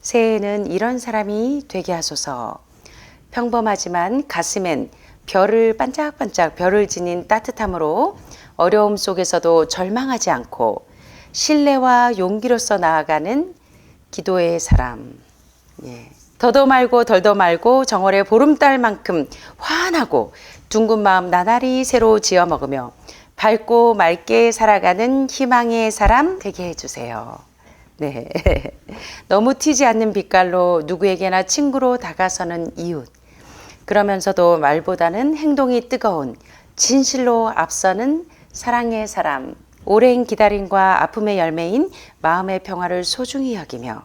새해에는 이런 사람이 되게 하소서. 평범하지만 가슴엔 별을 반짝반짝 별을 지닌 따뜻함으로 어려움 속에서도 절망하지 않고 신뢰와 용기로서 나아가는 기도의 사람. 예. 더도 말고 덜도 말고 정월의 보름달만큼 환하고 둥근 마음 나날이 새로 지어 먹으며 밝고 맑게 살아가는 희망의 사람 되게 해주세요. 네. 너무 튀지 않는 빛깔로 누구에게나 친구로 다가서는 이웃. 그러면서도 말보다는 행동이 뜨거운 진실로 앞서는 사랑의 사람. 오랜 기다림과 아픔의 열매인 마음의 평화를 소중히 여기며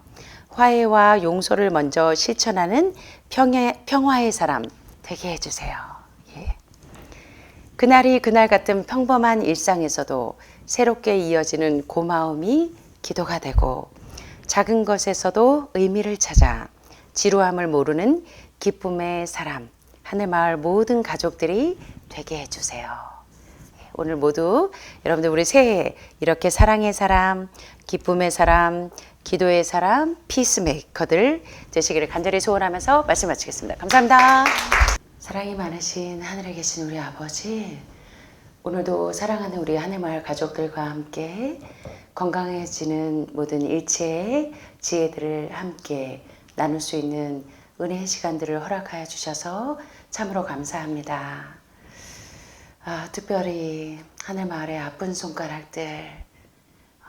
화해와 용서를 먼저 실천하는 평해, 평화의 사람 되게 해주세요. 예. 그날이 그날 같은 평범한 일상에서도 새롭게 이어지는 고마움이 기도가 되고 작은 것에서도 의미를 찾아 지루함을 모르는 기쁨의 사람 하늘 마을 모든 가족들이 되게 해주세요. 오늘 모두 여러분들 우리 새해 이렇게 사랑의 사람, 기쁨의 사람, 기도의 사람, 피스메이커들 되시기를 간절히 소원하면서 말씀 마치겠습니다. 감사합니다. 사랑이 많으신 하늘에 계신 우리 아버지, 오늘도 사랑하는 우리 하늘마을 가족들과 함께 건강해지는 모든 일체의 지혜들을 함께 나눌 수 있는 은혜의 시간들을 허락하여 주셔서 참으로 감사합니다. 아, 특별히 하늘마을의 아픈 손가락들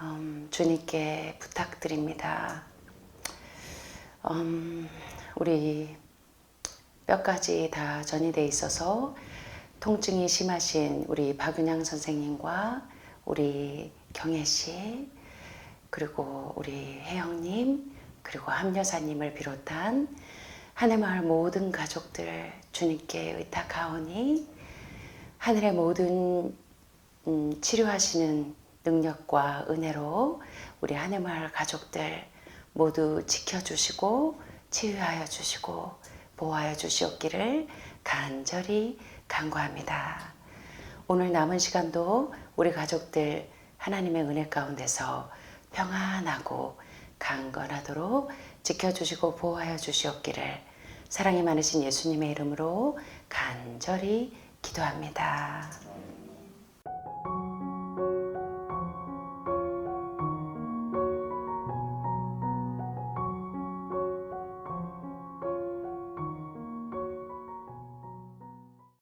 음, 주님께 부탁드립니다. 음, 우리 뼈까지 다 전이 돼 있어서 통증이 심하신 우리 박윤양 선생님과 우리 경혜 씨 그리고 우리 혜영님 그리고 함여사님을 비롯한 하늘 마을 모든 가족들 주님께 의탁하오니 하늘의 모든 음, 치료하시는 능력과 은혜로 우리 하늘 마을 가족들 모두 지켜주시고 치유하여 주시고 보호하여 주시옵기를 간절히 간구합니다. 오늘 남은 시간도 우리 가족들 하나님의 은혜 가운데서 평안하고 강건하도록 지켜주시고 보호하여 주시옵기를 사랑이 많으신 예수님의 이름으로 간절히 기도합니다.